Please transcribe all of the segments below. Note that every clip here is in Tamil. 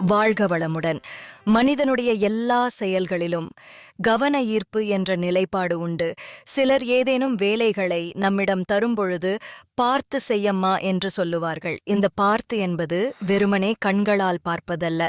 வாழ்க வளமுடன் மனிதனுடைய எல்லா செயல்களிலும் கவன ஈர்ப்பு என்ற நிலைப்பாடு உண்டு. சிலர் ஏதேனும் வேலைகளை நம்மிடம் தரும்பொழுது பார்த்து செய்யம்மா என்று சொல்லுவார்கள். இந்த பார்த்து என்பது வெறுமனே கண்களால் பார்ப்பதல்ல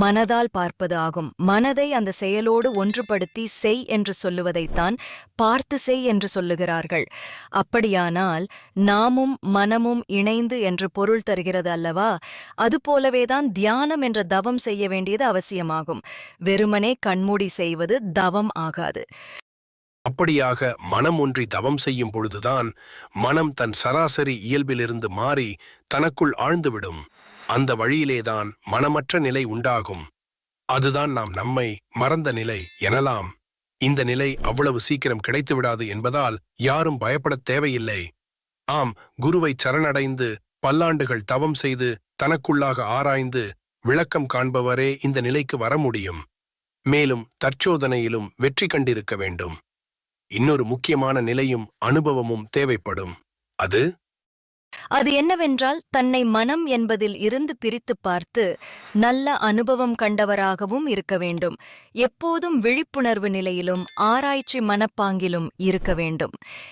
மனதால் பார்ப்பது ஆகும். மனதை அந்த செயலோடு ஒன்றுபடுத்தி செய் என்று சொல்லுவதைத்தான் பார்த்து செய் என்று சொல்லுகிறார்கள். அப்படியானால் நாமும் மனமும் இணைந்து என்று பொருள் தருகிறது அல்லவா? அதுபோலவேதான் தியானம் என்ற தவம் செய்ய வேண்டியது அவசியமாகும். வெறுமனே கண்மூடி செய்வது தவம் ஆகாது. அப்படியாக மனம் ஒன்றி தவம் செய்யும் பொழுதுதான் மனம் தன் சராசரி இயல்பிலிருந்து மாறி தனக்குள் ஆழ்ந்துவிடும். அந்த வழியிலேதான் மனமற்ற நிலை உண்டாகும். அதுதான் நாம் நம்மை மறந்த நிலை எனலாம். இந்த நிலை அவ்வளவு சீக்கிரம் கிடைத்துவிடாது என்பதால் யாரும் பயப்படத் தேவையில்லை. ஆம் குருவை சரணடைந்து பல்லாண்டுகள் தவம் செய்து தனக்குள்ளாக ஆராய்ந்து விளக்கம் காண்பவரே இந்த நிலைக்கு வர முடியும். மேலும் தற்சோதனையிலும் வெற்றி கண்டிருக்க வேண்டும். இன்னொரு முக்கியமான நிலையும் அனுபவமும் தேவைப்படும். அது? அது என்னவென்றால் தன்னை மனம் என்பதில் இருந்து பிரித்துப் பார்த்து நல்ல அனுபவம் கண்டவராகவும் இருக்க வேண்டும். எப்போதும் விழிப்புணர்வு நிலையிலும் ஆராய்ச்சி மனப்பாங்கிலும் இருக்க வேண்டும்.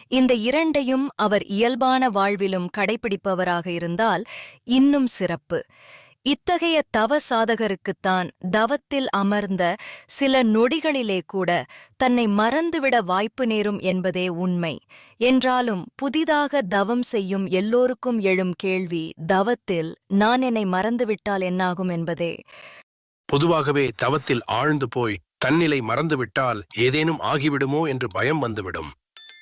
இந்த இரண்டையும் அவர் இயல்பான வாழ்விலும் கடைபிடிப்பவராக இருந்தால் இன்னும் சிறப்பு. இத்தகைய தவ சாதகருக்குத்தான் தவத்தில் அமர்ந்த சில நொடிகளிலே கூட தன்னை மறந்துவிட வாய்ப்பு நேரும் என்பதே உண்மை. என்றாலும் புதிதாக தவம் செய்யும் எல்லோருக்கும் எழும் கேள்வி தவத்தில் நான் என்னை மறந்துவிட்டால் என்னாகும் என்பதே. பொதுவாகவே தவத்தில் ஆழ்ந்து போய் தன்னிலை மறந்துவிட்டால் ஏதேனும் ஆகிவிடுமோ என்று பயம் வந்துவிடும்.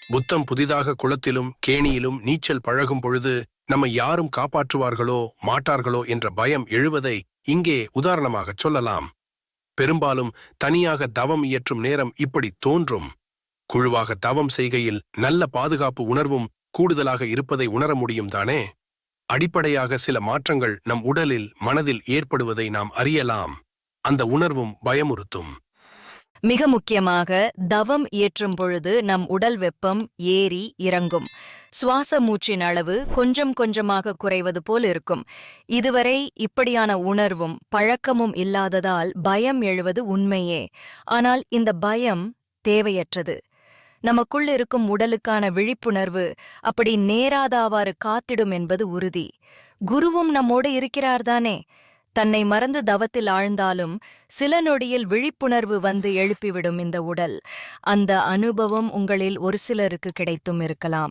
புத்தம் புதிதாக குளத்திலும் கேணியிலும் நீச்சல் பழகும் பொழுது நம்மை யாரும் காப்பாற்றுவார்களோ மாட்டார்களோ என்ற பயம் எழுவதை இங்கே உதாரணமாகச் சொல்லலாம். பெரும்பாலும் தனியாக தவம் இயற்றும் நேரம் இப்படி தோன்றும். குழுவாக தவம் செய்கையில் நல்ல பாதுகாப்பு உணர்வும் கூடுதலாக இருப்பதை உணர முடியும் தானே? அடிப்படையாக சில மாற்றங்கள் நம் உடலில் மனதில் ஏற்படுவதை நாம் அறியலாம். அந்த உணர்வும் பயமுறுத்தும். மிக முக்கியமாக தவம் இயற்றும் பொழுது நம் உடல் வெப்பம் ஏறி இறங்கும். சுவாச மூச்சின் அளவு கொஞ்சம் கொஞ்சமாக குறைவது போல் இருக்கும். இதுவரை இப்படியான உணர்வும் பழக்கமும் இல்லாததால் பயம் எழுவது உண்மையே. ஆனால் இந்த பயம் தேவையற்றது. நமக்குள் இருக்கும் உடலுக்கான விழிப்புணர்வு அப்படி நேராதாவாறு காத்திடும் என்பது உறுதி. குருவும் நம்மோடு இருக்கிறார்தானே? தன்னை மறந்து தவத்தில் ஆழ்ந்தாலும் சில நொடியில் விழிப்புணர்வு வந்து எழுப்பிவிடும் இந்த உடல். அந்த அனுபவம் உங்களில் ஒரு சிலருக்கு கிடைத்தும் இருக்கலாம்.